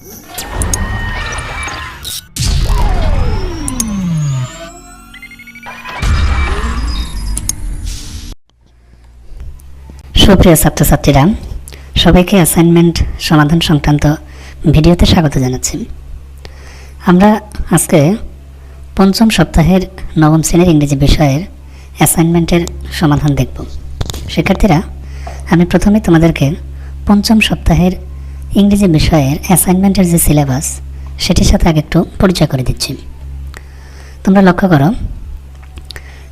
সুপ্রিয় ছাত্রছাত্রীরা, সবাইকে অ্যাসাইনমেন্ট সমাধান সংক্রান্ত ভিডিওতে স্বাগত জানাচ্ছি। আমরা আজকে পঞ্চম সপ্তাহের নবম শ্রেণির ইংরেজি বিষয়ের অ্যাসাইনমেন্টের সমাধান দেখব। শিক্ষার্থীরা, আমি প্রথমে তোমাদেরকে পঞ্চম সপ্তাহের ইংরেজি বিষয়ের অ্যাসাইনমেন্টের যে সিলেবাস সেটির সাথে আগে একটু পরিচয় করে দিচ্ছি। তোমরা লক্ষ্য করো,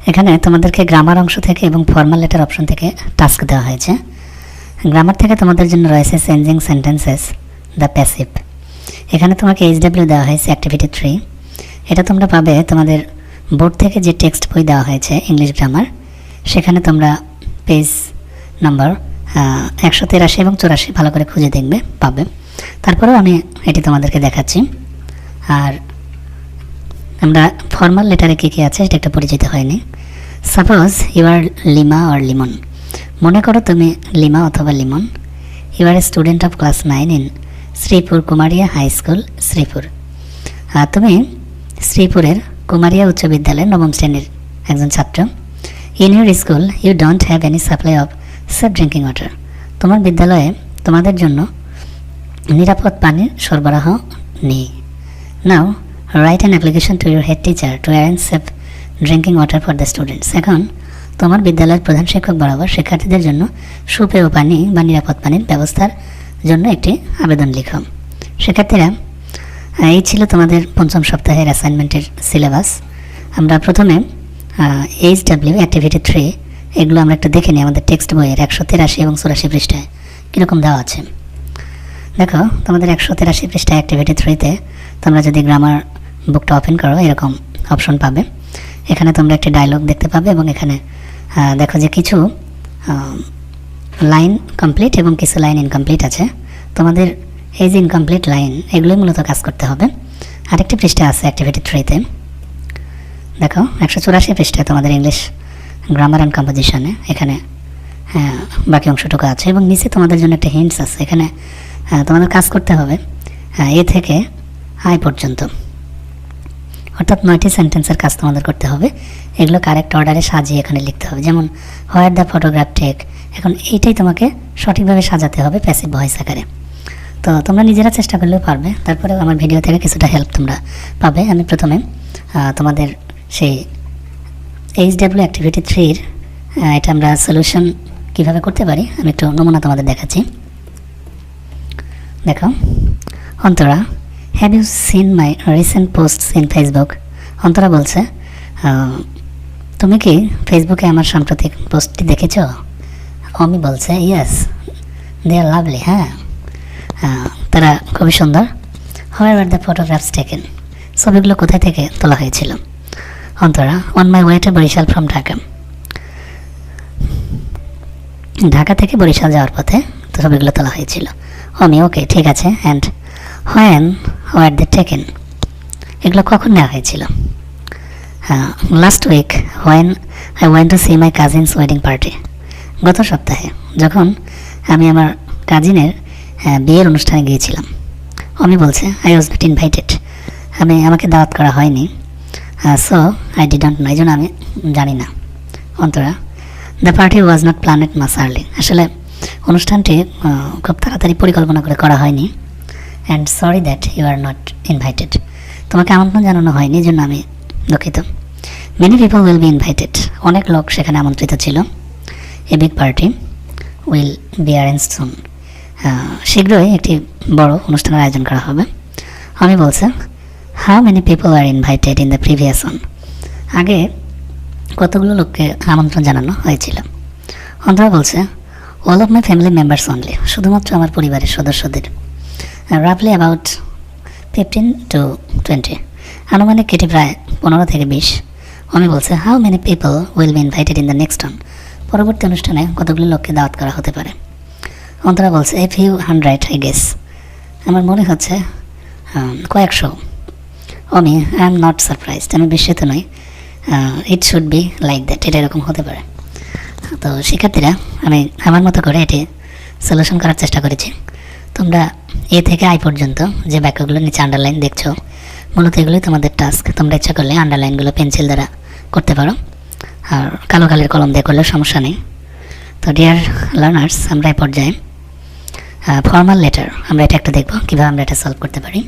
এখানে তোমাদেরকে গ্রামার অংশ থেকে এবং ফর্মাল লেটার অপশন থেকে টাস্ক দেওয়া হয়েছে। গ্রামার থেকে তোমাদের জন্য রয়েছে চেঞ্জিং সেন্টেন্সেস দ্য প্যাসিভ এখানে তোমাকে এইচডাব্লিউ দেওয়া হয়েছে অ্যাক্টিভিটি থ্রি এটা তোমরা পাবে তোমাদের বোর্ড থেকে যে টেক্সট বই দেওয়া হয়েছে ইংলিশ গ্রামার সেখানে তোমরা পেজ নাম্বার একশো তেরাশি এবং চুরাশি ভালো করে খুঁজে দেখবে, পাবে। তারপরেও আমি এটি তোমাদেরকে দেখাচ্ছি। আর আমরা ফর্মাল লেটারে কী কী আছে এটা একটা পরিচিত হয়নি। Suppose you are Lima or Limon মনে করো তুমি লিমা অথবা Limon you are a student of class nine in Sripur Kumaria high school Sripur তুমি শ্রীপুরের কুমারিয়া উচ্চ বিদ্যালয়ের নবম শ্রেণির একজন ছাত্র। In your school you don't have any supply of safe drinking water. তোমার বিদ্যালয়ে তোমাদের জন্য নিরাপদ পানির সরবরাহ নেই। Now write an application to your head teacher to arrange safe drinking water for the students এখন, তোমার বিদ্যালয়ের প্রধান শিক্ষক বরাবর শিক্ষার্থীদের জন্য সুপেয় পানি বা নিরাপদ পানির ব্যবস্থার জন্য একটি আবেদন লিখো। শিক্ষার্থীরা, এই ছিল তোমাদের পঞ্চম সপ্তাহের অ্যাসাইনমেন্টের সিলেবাস আমরা প্রথমে এইচ ডাব্লিউ অ্যাক্টিভিটি থ্রি এগুলো আমরা একটু দেখে নিই, আমাদের টেক্সট বইয়ের একশো তেরাশি এবং চুরাশি পৃষ্ঠায় কীরকম দেওয়া আছে। দেখো, তোমাদের একশো তেরাশি পৃষ্ঠা অ্যাক্টিভিটি থ্রিতে তোমরা যদি গ্রামার বুকটা ওপেন করো, এরকম অপশন পাবে। এখানে তোমরা একটি ডায়লগ দেখতে পাবে এবং এখানে দেখো যে কিছু লাইন কমপ্লিট এবং কিছু লাইন ইনকমপ্লিট আছে। তোমাদের এই যে ইনকমপ্লিট লাইন এগুলোই মূলত কাজ করতে হবে। আরেকটি পৃষ্ঠা আছে অ্যাক্টিভিটি থ্রিতে দেখো, একশো চুরাশি পৃষ্ঠায় তোমাদের ইংলিশ গ্রামার অ্যান্ড কম্পোজিশনে এখানে হ্যাঁ, বাকি অংশটুকু আছে এবং নিচে তোমাদের জন্য একটা হিন্টস আছে। এখানে আহ, তোমাদের কাজ করতে হবে আহ, এ থেকে আই পর্যন্ত। অর্থাৎ নয়টি সেন্টেন্সের কাজ তোমাদের করতে হবে। এগুলো কারেক্ট অর্ডারে সাজিয়ে এখানে লিখতে হবে। যেমন হোয়ার দ্য ফটোগ্রাফ টেক এখন এইটাই তোমাকে সঠিকভাবে সাজাতে হবে প্যাসিভ ভয়েস আকারে। তো তোমরা নিজেরা চেষ্টা করলেও পারবে। তারপরে আমার ভিডিও থেকে কিছুটা হেল্প তোমরা পাবে। আমি প্রথমে তোমাদের সেই এইচ ডাব্লিউ অ্যাক্টিভিটি থ্রির এটা আমরা সলিউশন কীভাবে করতে পারি? আমি একটু নমুনা তোমাদের দেখাচ্ছি। দেখো, Antara have you seen my recent post in Facebook Antara বলছে তুমি কি ফেসবুকে আমার সাম্প্রতিক পোস্টটি দেখেছ? অমি বলছে ইয়েস দে আর লাভলি হ্যাঁ। তারা খুবই সুন্দর। আর দ্য ফটোগ্রাফস টেকেন ছবিগুলো কোথায় থেকে তোলা হয়েছিল? Antara on my way to Barishal from Dhaka. Dhaka থেকে বরিশাল যাওয়ার পথে তো ছবিগুলো তোলা হয়েছিল। অমি ওকে ঠিক আছে and when were the taken এগুলো কখন নেওয়া হয়েছিল? Last week when I went to see my cousin's wedding party গত সপ্তাহে, যখন আমি আমার কাজিনের বিয়ের অনুষ্ঠানে গিয়েছিলাম। অমি বলছে আই ওয়াজ নট ইনভাইটেড আমি, আমাকে দাওয়াত করা হয়নি। সো আই ডিডন্ট নো এই জন্য আমি জানি না, Antara. The party was not planned much early আসলে অনুষ্ঠানটি খুব তাড়াতাড়ি পরিকল্পনা করে করা হয়নি। And sorry that you are not invited তোমাকে আমন্ত্রণ জানানো হয়নি জন্য আমি দুঃখিত। Many people will be invited অনেক লোক সেখানে আমন্ত্রিত ছিল। A big party will be arrange শীঘ্রই একটি বড় অনুষ্ঠানের আয়োজন করা হবে। আমি বলছে how many people are invited in the previous one আগে কতগুলো লোককে আমন্ত্রণ জানানো হয়েছিল? অন্তরা বলছে all of my family members only শুধুমাত্র আমার পরিবারের সদস্যদের। রাফলি অ্যাবাউট ফিফটিন টু টোয়েন্টি আনুমানিক কেটে প্রায় পনেরো থেকে বিশ। আমি বলছে how many people will be invited in the next one পরবর্তী অনুষ্ঠানে কতগুলো লোককে দাওয়াত করা হতে পারে? অন্তরা বলছে a few hundred I guess আমার মনে হচ্ছে কয়েকশো। আমি আই এম নট সারপ্রাইজড আমি বিস্মিত নই। It should be like that এটা এরকম হতে পারে। তো শিক্ষার্থীরা, আমি আমার মতো করে এটি সলিউশন করার চেষ্টা করেছি। তোমরা এ থেকে আই পর্যন্ত যে বাক্যগুলো নিচে আন্ডারলাইন দেখছ, মূলত এগুলোই তোমাদের টাস্ক তোমরা ইচ্ছা করলে আন্ডারলাইনগুলো পেন্সিল দ্বারা করতে পারো। আর কালো কালের কলম দিয়ে করলেও সমস্যা নেই। তো ডিয়ার লার্নার্স আমরা এই পর্যায়ে ফর্মাল লেটার আমরা এটা একটা দেখব, কীভাবে আমরা এটা সলভ করতে পারি।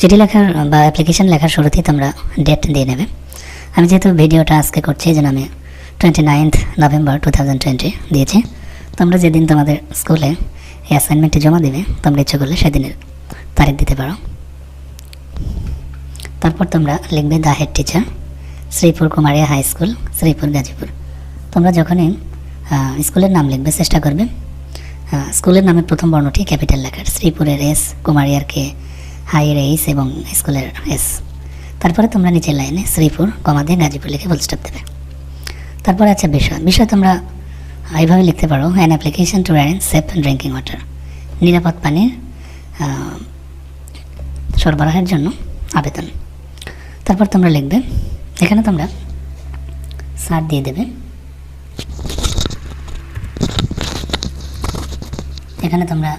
চিঠি লেখার বা অ্যাপ্লিকেশন লেখার শুরুতেই তোমরা ডেট দিয়ে নেবে। আমি যেহেতু ভিডিওটা আজকে করছি, এই আমি twenty ninth November two thousand twenty দিয়েছি। তোমরা যেদিন তোমাদের স্কুলে এই অ্যাসাইনমেন্টটি জমা দেবে, তোমরা ইচ্ছে করলে সেদিনের তারিখ দিতে পারো। তারপর তোমরা লিখবে the head teacher Sripur Kumaria high school Sripur Gazipur. তোমরা যখনই স্কুলের নাম লিখবে, চেষ্টা করবে। স্কুলের নামের প্রথম বর্ণটি ক্যাপিটাল লেখার, শ্রীপুরের এস কুমারিয়ার কে হাইয়ের এইস এবং স্কুলের এস। তারপরে তোমরা নিচের লাইনে শ্রীপুর কমা গাজীপুর লিখে ফুল স্টপ দেবে। তারপরে আছে বিষয়। বিষয় তোমরা এইভাবে লিখতে পারো। An application to arrange safe drinking water নিরাপদ পানির সরবরাহের জন্য আবেদন। তারপর তোমরা লিখবে, এখানে তোমরা সার দিয়ে দেবে। এখানে তোমরা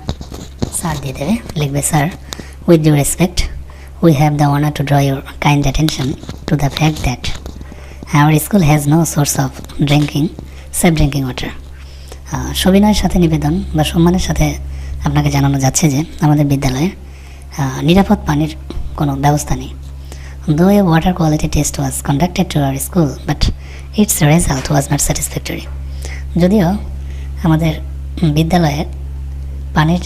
সার দিয়ে দেবে। লিখবে sir with due respect we have the honour to draw your kind attention to the fact that our school has no source of drinking safe drinking water সবিনয়ের সাথে নিবেদন বা সম্মানের সাথে আপনাকে জানানো যাচ্ছে যে আমাদের বিদ্যালয়ে নিরাপদ পানির কোনো ব্যবস্থা নেই। Though a water quality test was conducted to our school but its result was not satisfactory যদিও আমাদের বিদ্যালয়ের পানির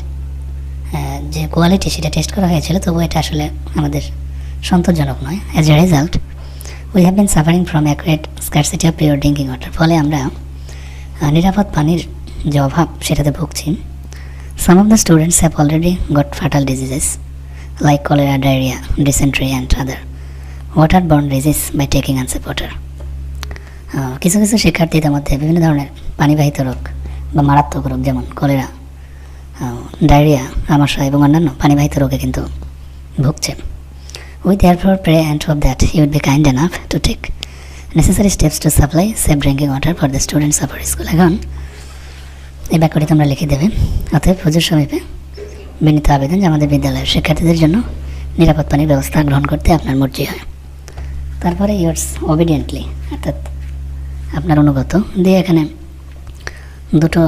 যে কোয়ালিটি সেটা টেস্ট করা হয়েছিল, তবু এটা আসলে আমাদের সন্তোষজনক নয়। As a result we have been suffering from accurate scarcity of pure drinking water ফলে আমরা নিরাপদ পানির যে অভাব সেটাতে ভুগছি। Some of the students have already got fatal diseases like cholera diarrhoea dysentery and other waterborne disease by taking unsafe water কিছু কিছু শিক্ষার্থীদের মধ্যে বিভিন্ন ধরনের পানিবাহিত রোগ বা মারাত্মক রোগ, যেমন কলেরা ডায়রিয়া আমাশয় এবং অন্যান্য পানিবাহিত রোগে কিন্তু ভুগছে। We therefore pray and hope that you would be kind enough to take necessary steps to supply safe drinking water for the students of school এখন এই বাক্যটি তোমরা লিখে দেবে। অতএব হুজুর সমীপে বিনীত আবেদন যে আমাদের বিদ্যালয়ের শিক্ষার্থীদের জন্য নিরাপদ পানির ব্যবস্থা গ্রহণ করতে আপনার মর্জি হয়। তারপরে ইয়ার্স অবিডিয়েন্টলি অর্থাৎ আপনার অনুগত। দিয়ে এখানে দুটো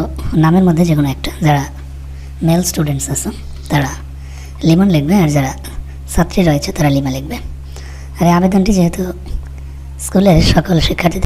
নামের মধ্যে যে কোনো একটা, যারা মেল স্টুডেন্টস আছে, তারা লিমন লিখবে আর যারা ছাত্রী রয়েছে তারা লিমা লিখবে। আর এই আবেদনটি যেহেতু স্কুলের সকল শিক্ষার্থীদের